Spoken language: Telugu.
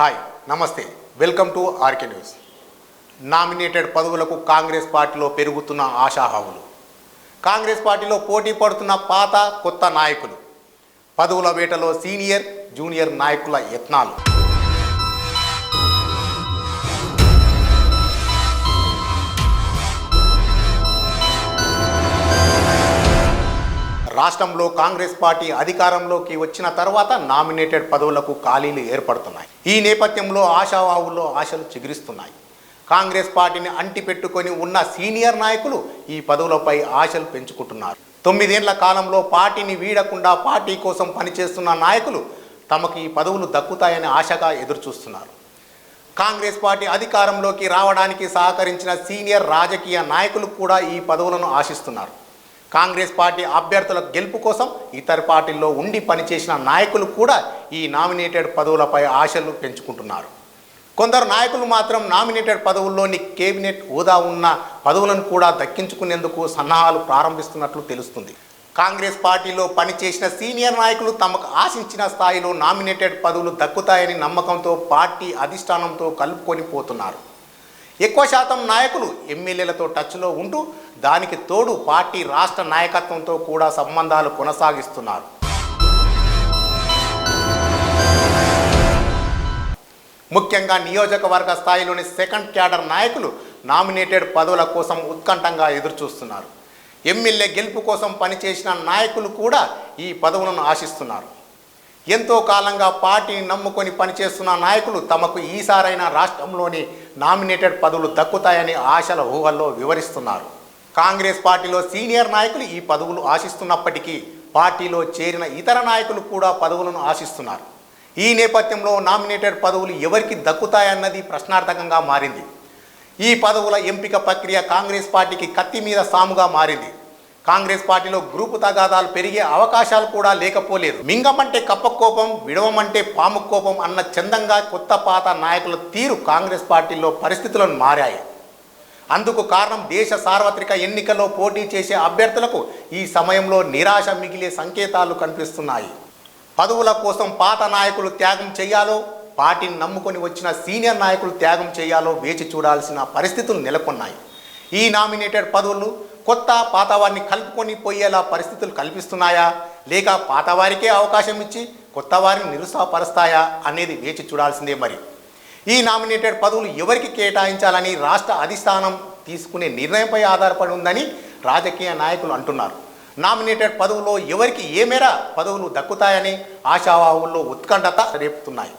హాయ్ నమస్తే. Welcome to RK news. Nominated పదవులకు కాంగ్రెస్ పార్టీలో పెరుగుతున్న ఆశాహావులు. కాంగ్రెస్ పార్టీలో పోటీ పడుతున్న పాత కొత్త నాయకులు. పదవుల వేటలో సీనియర్ జూనియర్ నాయకుల యత్నాలు. రాష్ట్రంలో కాంగ్రెస్ పార్టీ అధికారంలోకి వచ్చిన తర్వాత నామినేటెడ్ పదవులకు ఖాళీలు ఏర్పడుతున్నాయి. ఈ నేపథ్యంలో ఆశావాహుల్లో ఆశలు చిగురిస్తున్నాయి. కాంగ్రెస్ పార్టీని అంటిపెట్టుకొని ఉన్న సీనియర్ నాయకులు ఈ పదవులపై ఆశలు పెంచుకుంటున్నారు. తొమ్మిదేళ్ళ కాలంలో పార్టీని వీడకుండా పార్టీ కోసం పనిచేస్తున్న నాయకులు తమకు ఈ పదవులు దక్కుతాయని ఆశగా ఎదురుచూస్తున్నారు. కాంగ్రెస్ పార్టీ అధికారంలోకి రావడానికి సహకరించిన సీనియర్ రాజకీయ నాయకులు కూడా ఈ పదవులను ఆశిస్తున్నారు. కాంగ్రెస్ పార్టీ అభ్యర్థుల గెలుపు కోసం ఇతర పార్టీల్లో ఉండి పనిచేసిన నాయకులు కూడా ఈ నామినేటెడ్ పదవులపై ఆశలు పెంచుకుంటున్నారు. కొందరు నాయకులు మాత్రం నామినేటెడ్ పదవుల్లోని కేబినెట్ హోదా ఉన్న పదవులను కూడా దక్కించుకునేందుకు సన్నాహాలు ప్రారంభిస్తున్నట్లు తెలుస్తుంది. కాంగ్రెస్ పార్టీలో పనిచేసిన సీనియర్ నాయకులు తమకు ఆశించిన స్థాయిలో నామినేటెడ్ పదవులు దక్కుతాయని నమ్మకంతో పార్టీ అధిష్టానంతో కలుపుకొని పోతున్నారు. ఎక్కువ శాతం నాయకులు ఎమ్మెల్యేలతో టచ్లో ఉంటూ దానికి తోడు పార్టీ రాష్ట్ర నాయకత్వంతో కూడా సంబంధాలు కొనసాగిస్తున్నారు. ముఖ్యంగా నియోజకవర్గ స్థాయిలోని సెకండ్ క్యాడర్ నాయకులు నామినేటెడ్ పదవుల కోసం ఉత్కంఠంగా ఎదురుచూస్తున్నారు. ఎమ్మెల్యే గెలుపు కోసం పనిచేసిన నాయకులు కూడా ఈ పదవులను ఆశిస్తున్నారు. ఎంతో కాలంగా పార్టీని నమ్ముకొని పనిచేస్తున్న నాయకులు తమకు ఈసారైన రాష్ట్రంలోని నామినేటెడ్ పదవులు దక్కుతాయని ఆశల ఊహల్లో వివరిస్తున్నారు. కాంగ్రెస్ పార్టీలో సీనియర్ నాయకులు ఈ పదవులు ఆశిస్తున్నప్పటికీ పార్టీలో చేరిన ఇతర నాయకులు కూడా పదవులను ఆశిస్తున్నారు. ఈ నేపథ్యంలో నామినేటెడ్ పదవులు ఎవరికి దక్కుతాయన్నది ప్రశ్నార్థకంగా మారింది. ఈ పదవుల ఎంపిక ప్రక్రియ కాంగ్రెస్ పార్టీకి కత్తి మీద సాముగా మారింది. కాంగ్రెస్ పార్టీలో గ్రూపు తగాదాలు పెరిగే అవకాశాలు కూడా లేకపోలేదు. మింగమంటే కప్పకోపం విడవమంటే పాము కోపం అన్న చందంగా కొత్త పాత నాయకుల తీరు కాంగ్రెస్ పార్టీలో పరిస్థితులను మారాయి. అందుకు కారణం దేశ సార్వత్రిక ఎన్నికల్లో పోటీ చేసే అభ్యర్థులకు ఈ సమయంలో నిరాశ మిగిలే సంకేతాలు కనిపిస్తున్నాయి. పదవుల కోసం పాత నాయకులు త్యాగం చేయాలో పార్టీని నమ్ముకొని వచ్చిన సీనియర్ నాయకులు త్యాగం చేయాలో వేచి చూడాల్సిన పరిస్థితులు నెలకొన్నాయి. ఈ నామినేటెడ్ పదవులు కొత్త పాతవారిని కలుపుకొని పోయేలా పరిస్థితులు కల్పిస్తున్నాయా? లేక పాతవారికే అవకాశం ఇచ్చి కొత్త వారిని నిరుత్సాహపరుస్తాయా అనేది వేచి చూడాల్సిందే మరి. ఈ నామినేటెడ్ పదవులు ఎవరికి కేటాయించాలని రాష్ట్ర అధిష్టానం తీసుకునే నిర్ణయంపై ఆధారపడి ఉందని రాజకీయ నాయకులు అంటున్నారు. నామినేటెడ్ పదవులో ఎవరికి ఏ మేర పదవులు దక్కుతాయని ఆశావాహుల్లో ఉత్కంఠత రేపుతున్నాయి.